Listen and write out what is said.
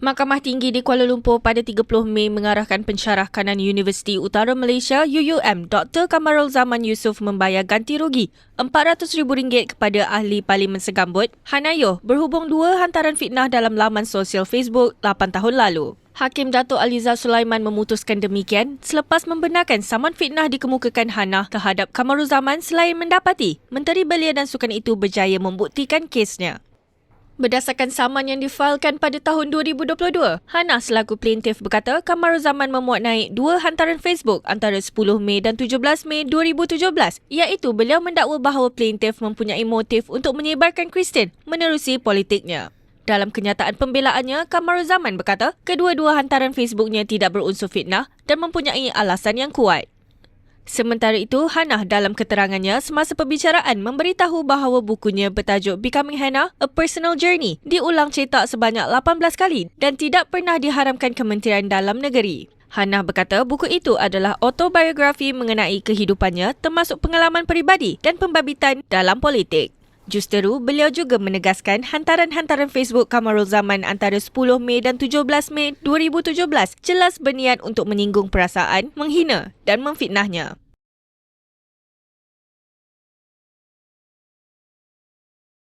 Mahkamah Tinggi di Kuala Lumpur pada 30 Mei mengarahkan pensyarah kanan Universiti Utara Malaysia UUM Dr. Kamarul Zaman Yusof membayar ganti rugi RM400,000 kepada ahli Parlimen Segambut, Hanayo, berhubung dua hantaran fitnah dalam laman sosial Facebook 8 tahun lalu. Hakim Datuk Aliza Sulaiman memutuskan demikian selepas membenarkan saman fitnah dikemukakan Hana terhadap Kamarul Zaman selain mendapati Menteri Belia dan Sukan itu berjaya membuktikan kesnya. Berdasarkan saman yang difailkan pada tahun 2022, Hana selaku plaintiff berkata Kamaruzaman memuat naik dua hantaran Facebook antara 10 Mei dan 17 Mei 2017 iaitu beliau mendakwa bahawa plaintiff mempunyai motif untuk menyebarkan Kristian menerusi politiknya. Dalam kenyataan pembelaannya, Kamaruzaman berkata kedua-dua hantaran Facebooknya tidak berunsur fitnah dan mempunyai alasan yang kuat. Sementara itu, Hannah dalam keterangannya semasa perbicaraan memberitahu bahawa bukunya bertajuk Becoming Hannah, A Personal Journey diulang cetak sebanyak 18 kali dan tidak pernah diharamkan Kementerian Dalam Negeri. Hannah berkata buku itu adalah autobiografi mengenai kehidupannya termasuk pengalaman peribadi dan pembabitan dalam politik. Justeru, beliau juga menegaskan hantaran-hantaran Facebook Kamarul Zaman antara 10 Mei dan 17 Mei 2017 jelas berniat untuk menyinggung perasaan, menghina dan memfitnahnya.